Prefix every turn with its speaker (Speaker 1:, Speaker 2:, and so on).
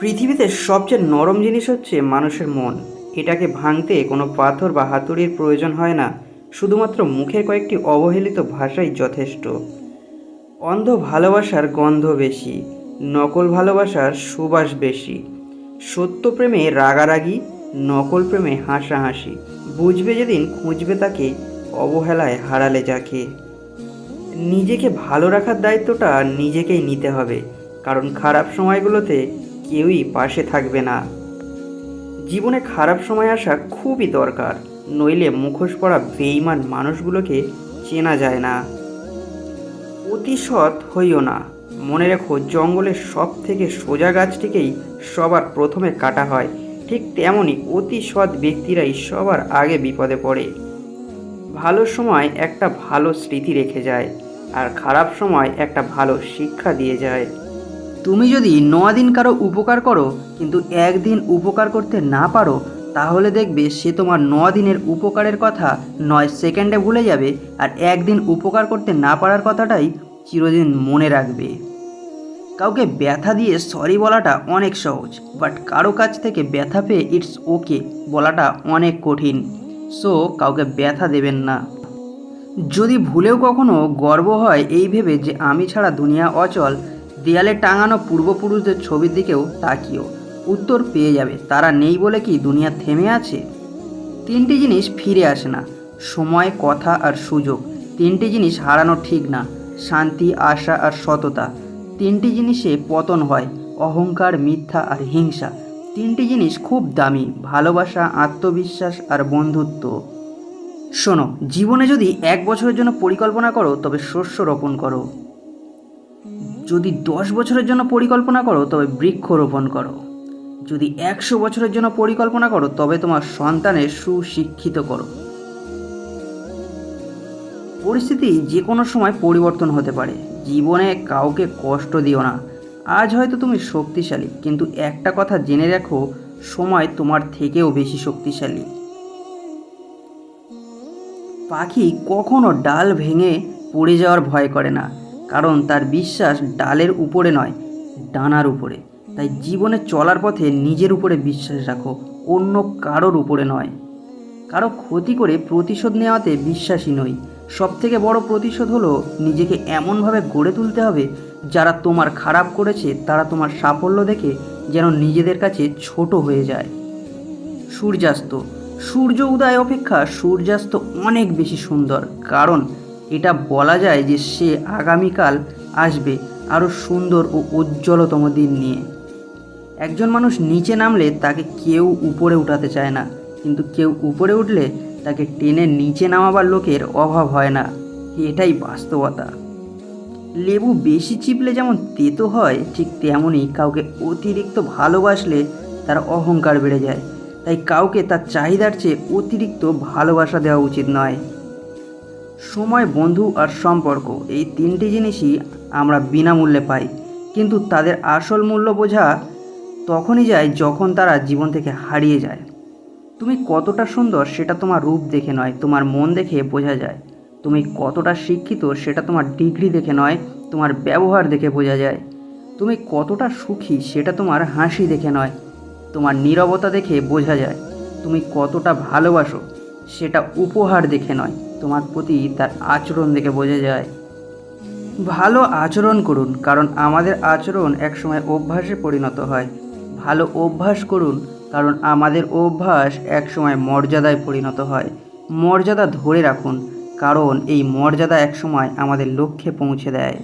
Speaker 1: পৃথিবীতে সবচেয়ে নরম জিনিস হচ্ছে মানুষের মন। এটাকে ভাঙতে কোনো পাথর বা হাতুড়ির প্রয়োজন হয় না। শুধুমাত্র মুখের কয়েকটি অবহেলিত ভাষাই যথেষ্ট। অন্ধ ভালোবাসার গন্ধ বেশি, নকল ভালোবাসার সুবাস বেশি। সত্য প্রেমে রাগারাগি, নকল প্রেমে হাসাহাসি। বুঝবে যেদিন খুঁজবে তাকে, অবহেলায় হারালে যাকে। নিজেকে ভালো রাখার দায়িত্বটা নিজেকেই নিতে হবে, কারণ খারাপ সময়গুলোতে কেউই পাশে থাকবে না। জীবনে খারাপ সময় আসা খুবই দরকার, নইলে মুখোশ পড়া বেইমান মানুষগুলোকে চেনা যায় না। অতি সৎ হইও না। মনে রেখো, জঙ্গলের সব থেকে সোজা গাছটিকেই সবার প্রথমে কাটা হয়। ঠিক তেমনই অতি সৎ ব্যক্তিরাই সবার আগে বিপদে পড়ে। ভালো সময় একটা ভালো স্মৃতি রেখে যায়, আর খারাপ সময় একটা ভালো শিক্ষা দিয়ে যায়। তুমি যদি ন দিন কারও উপকার করো, কিন্তু একদিন উপকার করতে না পারো, তাহলে দেখবে সে তোমার ন দিনের উপকারের কথা নয় সেকেন্ডে ভুলে যাবে আর একদিন উপকার করতে না পারার কথাটাই চিরদিন মনে রাখবে। কাউকে ব্যথা দিয়ে সরি বলাটা অনেক সহজ বাট কারও কাছ থেকে ব্যথা পেয়ে ইটস ওকে বলাটা অনেক কঠিন। সো কাউকে ব্যথা দেবেন না। যদি ভুলেও কখনো গর্ব হয় এই ভেবে যে আমি ছাড়া দুনিয়া অচল দেয়ালে টাঙানো পূর্বপুরুষদের ছবির দিকেও তাকিও। উত্তর পেয়ে যাবে, তারা নেই বলে কি দুনিয়া থেমে আছে? তিনটি জিনিস ফিরে আসে না, সময়, কথা আর সুযোগ। তিনটি জিনিস হারানো ঠিক না, শান্তি, আশা আর সততা। তিনটি জিনিসে পতন হয়, অহংকার, মিথ্যা আর হিংসা। তিনটি জিনিস খুব দামি, ভালোবাসা, আত্মবিশ্বাস আর বন্ধুত্ব। শোনো, জীবনে যদি এক বছরের জন্য পরিকল্পনা করো, তবে শস্য রোপণ করো। যদি দশ বছরের জন্য পরিকল্পনা করো, তবে বৃক্ষ রোপণ করো। যদি একশো বছরের জন্য পরিকল্পনা করো, তবে তোমার সন্তানের সুশিক্ষিত করো। পরিস্থিতি যে কোনো সময় পরিবর্তন হতে পারে। জীবনে কাউকে কষ্ট দিও না। আজ হয়তো তুমি শক্তিশালী, কিন্তু একটা কথা জেনে রাখো, সময় তোমার থেকেও বেশি শক্তিশালী। পাখি কখনো ডাল ভেঙে পড়ে যাওয়ার ভয় করে না। কারণ তার বিশ্বাস ডালের উপরে নয়, ডানার উপরে। তাই জীবনে চলার পথে নিজের উপরে বিশ্বাস রাখো, অন্য কারোর উপরে নয়। কারও ক্ষতি করে প্রতিশোধ নেওয়াতে বিশ্বাসী নই। সব থেকে বড় প্রতিশোধ হলো নিজেকে এমনভাবে গড়ে তুলতে হবে, যারা তোমার খারাপ করেছে, তারা তোমার সাফল্য দেখে যেন নিজেদের কাছে ছোট হয়ে যায়। সূর্যাস্ত। সূর্য উদয় অপেক্ষা সূর্যাস্ত অনেক বেশি সুন্দর, কারণ এটা বলা যায় যে সে আগামীকাল আসবে আরও সুন্দর ও উজ্জ্বলতম দিন নিয়ে। একজন মানুষ নিচে নামলে তাকে কেউ উপরে উঠাতে চায় না, কিন্তু কেউ উপরে উঠলে তাকে টেনে নিচে নামাবার লোকের অভাব হয় না। এটাই বাস্তবতা। লেবু বেশি চিপলে যেমন তেতো হয়, ঠিক তেমনই কাউকে অতিরিক্ত ভালোবাসলে তার অহংকার বেড়ে যায়। তাই কাউকে তার চাহিদার চেয়ে অতিরিক্ত ভালোবাসা দেওয়া উচিত নয়। সময়, বন্ধু আর সম্পর্ক, এই তিনটি জিনিসই আমরা বিনামূল্যে পাই। কিন্তু তাদের আসল মূল্য বোঝা তখনই যায় যখন তারা জীবন থেকে হারিয়ে যায়। তুমি কতটা সুন্দর সেটা তোমার রূপ দেখে নয়, তোমার মন দেখে বোঝা যায়। তুমি কতটা শিক্ষিত সেটা তোমার ডিগ্রি দেখে নয়, তোমার ব্যবহার দেখে বোঝা যায়। তুমি কতটা সুখী সেটা তোমার হাসি দেখে নয়, তোমার নীরবতা দেখে বোঝা যায়। তুমি কতটা ভালোবাসো সেটা উপহার দেখে নয়, তোমার প্রতি তার আচরণ দেখে বোঝা যায়। ভালো আচরণ করুন, কারণ আমাদের আচরণ একসময় অভ্যাসে পরিণত হয়। ভালো অভ্যাস করুন, কারণ আমাদের অভ্যাস একসময় মর্যাদায় পরিণত হয়। মর্যাদা ধরে রাখুন, কারণ এই মর্যাদা একসময় আমাদের লক্ষ্যে পৌঁছে দেয়।